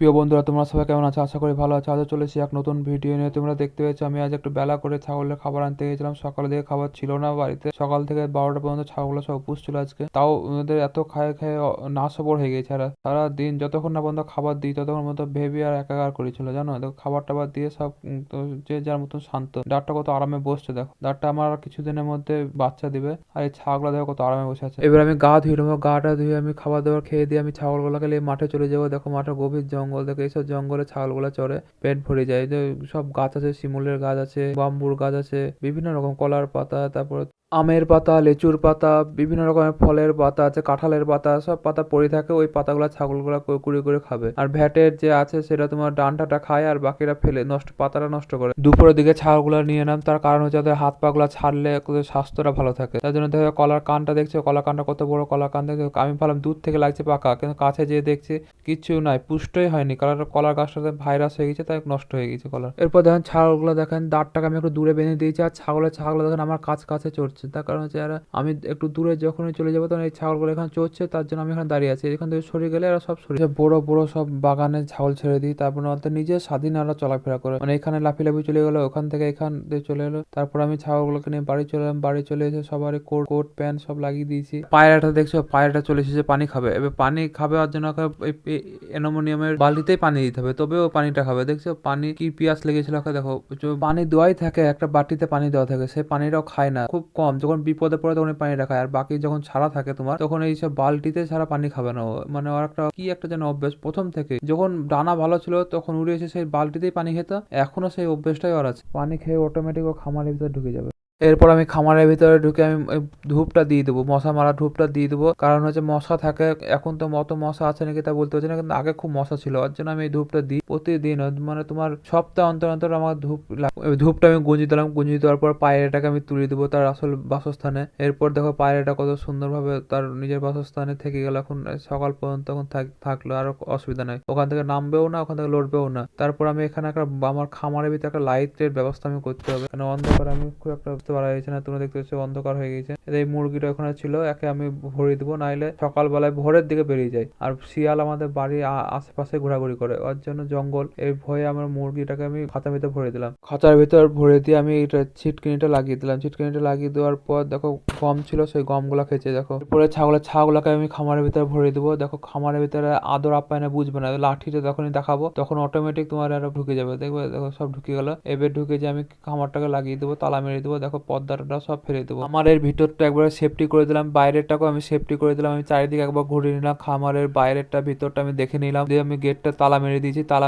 প্রিয় বন্ধুরা, তোমরা সবাই কেমন আছো? আশা করি ভালো আছো। আজও চলে এসেছি এক নতুন ভিডিও নিয়ে। তোমরা দেখতে পেয়েছ, আমি আজ একটু বেলা করে ছাগলের খাবার আনতে গেছিলাম সকালে দিকে খাবার ছিল না বাড়িতে। সকাল থেকে বারোটা পর্যন্ত ছাগলগুলো সব উপোস ছিল আজকে। তাও ওদের এত খায় খায় অ- নাশবর হয়ে গেছে আর সারা দিন যতক্ষণ না পর্যন্ত খাবার দিই, ততক্ষণ মতো ভেবি আর একাকার করেছিল, জানো? দেখো, খাবার টাবার দিয়ে সব যে যার মতন শান্ত। ডাক্তার কত আরামে বসছে, দেখো। ডাক্তার আমার কিছুদিনের মধ্যে বাচ্চা দিবে। আর এই ছাগলগুলো দেখো কত আরামে বসে আছে। এবার আমি গা ধুয়ে নেব। গাটা ধুয়ে আমি খাবার দাবার খেয়ে দিয়ে আমি ছাগলগুলোকে নিয়ে মাঠে চলে যাব। দেখো, মাঠে গভীর জঙ্গল। দেখো এইসব জঙ্গলে ছাগলগুলো চড়ে পেট ভরে যায়। যে সব গাছ আছে, শিমুলের গাছ আছে, বাম্বুর গাছ আছে, বিভিন্ন রকম কলার পাতা, তারপর আমের পাতা, লেচুর পাতা, বিভিন্ন রকমের ফলের পাতা আছে, কাঁঠালের পাতা, সব পাতা পড়ে থাকে, ওই পাতাগুলো ছাগলগুলো কু- কুড়িয়ে করে খাবে। আর ভ্যাটের যে আছে, সেটা তোমার ডানটাটা খায় আর বাকিরা ফেলে, নষ্ট, পাতাটা নষ্ট করে। দুপুরের দিকে ছাগলগুলো নিয়ে নাম, তার কারণ হচ্ছে তাদের হাত পাগুলো ছাড়লে স্বাস্থ্যটা ভালো থাকে। তার জন্য দেখো, কলার কানটা দেখছ? কলার কানটা কত বড় কলার কান দেখছ আমি ভাবলাম দূর থেকে লাগছে পাকা, কিন্তু কাছে যেয়ে দেখছি কিচ্ছু নাই, পুষ্টই হয়নি। কলার কলার গাছটাতে ভাইরাস হয়ে গেছে, তাই নষ্ট হয়ে গেছে কলার। এরপর দেখেন ছাগলগুলো দেখেন, দাঁতটাকে আমি একটু দূরে বেঁধে দিয়েছি, আর ছাগলের ছাগল দেখেন আমার কাছ কাছে চড়ছে। তার কারণ হচ্ছে এরা আমি একটু দূরে যখনই চলে যাব তখন এই ছাগলগুলো এখানে চড়ছে, তার জন্য আমি এখানে দাঁড়িয়ে আছি। এখান থেকে সরে গেলে এরা সব সরে বড় বড় সব বাগানে ছাগল ছেড়ে দিই, তারপর ওদের নিজে স্বাধীন এরা চলাফেরা করে। মানে এখানে লাফি লাফি চলে গেলো, ওখান থেকে এখান দিয়ে চলে এলো। তারপর আমি ছাগলগুলোকে নিয়ে বাড়ি চলে এলাম, বাড়ি চলে এসে সবার কোট কোট, প্যান্ট সব লাগিয়ে দিয়েছি। পায়রাটা দেখছ? পায়রাটা চলে এসেছে, পানি খাবে। এবার পানি খাবে ওর জন্য অ্যানোমোনিয়ামের বালতিতেই পানি দিতে হবে, তবেও পানিটা খাবে। দেখছ? পানি কি পিয়াস লেগেছিল দেখো। পানি দেওয়াই থাকে, একটা বাটিতে পানি দেওয়া থাকে, সে পানিটাও খায় না, খুব কম। যখন বিপদে পড়ে তখন পানি রাখায় আর বাকি যখন ছাড়া থাকে তোমার, তখন এই সব বালতিতে ছাড়া পানি খাবে না। মানে ওর একটা কি একটা যেন অভ্যেস প্রথম থেকে। যখন ডানা ভালো ছিল, তখন উড়ে এসে সেই বালতিতেই পানি খেত। এখনও সেই অভ্যেসটাই ওর আছে। পানি খেয়ে অটোমেটিক ও খামারের ভিতরে ঢুকে যাবে। এরপর আমি খামারের ভিতরে ঢুকে আমি ধূপটা দিয়ে দেবো, মশা মারা ধূপটা দিয়ে দেবো। কারণ হচ্ছে মশা থাকে, এখন তো মতো মশা আছে নাকি তা বলতে পারছি না, কিন্তু আগে খুব মশা ছিল। ওর জন্য আমি এই ধূপটা দিই প্রতিদিন। মানে তোমার সপ্তাহ অন্তর অন্তর আমার ধূপ ধূপটা আমি গুঁজি দিলাম, গুঁজি দেওয়ার পর পায়রাটাকে আমি তুলে দেবো তার আসল বাসস্থানে। এরপর দেখো পায়রাটা কত সুন্দরভাবে তার নিজের বাসস্থানে থেকে গেল। এখন সকাল পর্যন্ত এখন থাক- থাকল, আর অসুবিধা নাই। ওখান থেকে নামবেও না, ওখান থেকে লড়বেও না। তারপর আমি এখানে একটা, আমার খামারের ভিতরে একটা লাইটের ব্যবস্থা আমি করতে হবে। কারণ অন্ধকার আমি খুব একটা বুঝতে পারা যাচ্ছে না, তোমরা দেখতে পাচ্ছ অন্ধকার হয়ে গেছে। এই মুরগিটা ওখানে ছিল, একে আমি ভরে দেবো, নাইলে সকালবেলায় ভোরের দিকে বেরিয়ে যায়। আর শিয়াল আমাদের বাড়ির আশেপাশে ঘোরাঘুরি করে। ওর জন্য জঙ্গল এই ভয়ে আমার মুরগিটাকে আমি খাঁচার ভিতরে ভরে দিলাম। খাঁচার ভিতর ভরে দিয়ে আমি এটা ছিটকিনিটা লাগিয়ে দিলাম। ছিটকিনিটা লাগিয়ে দেওয়ার পর দেখো গম ছিল, সেই গমগুলা খেয়েছে, দেখো। এরপরে ছাগলের ছাগলকে আমি খামারের ভিতরে ভরে দেবো। দেখো খামারের ভিতরে আদর আপ্যায়নে বুঝবে না, লাঠিটা যখনই দেখাবো, তখন অটোমেটিক তোমার আরও ঢুকে যাবে। দেখবে, দেখো সব ঢুকে গেল। এবার ঢুকে যে আমি খামারটাকে লাগিয়ে দেবো, তালা মেরে দেবো। দেখো পর্দাটা সব ফেলে দেবো। আমার এর ভিতরটা একবার সেফটি করে দিলাম, বাইরেরটাকেও আমি সেফটি করে দিলাম, আমি চারিদিকে একবার ঘুরে নিলাম, খামারের বাইরেরটা, ভিতরটা আমি দেখে নিলাম, দিয়ে আমি গেটটা তালা মেরে দিয়েছি, তালা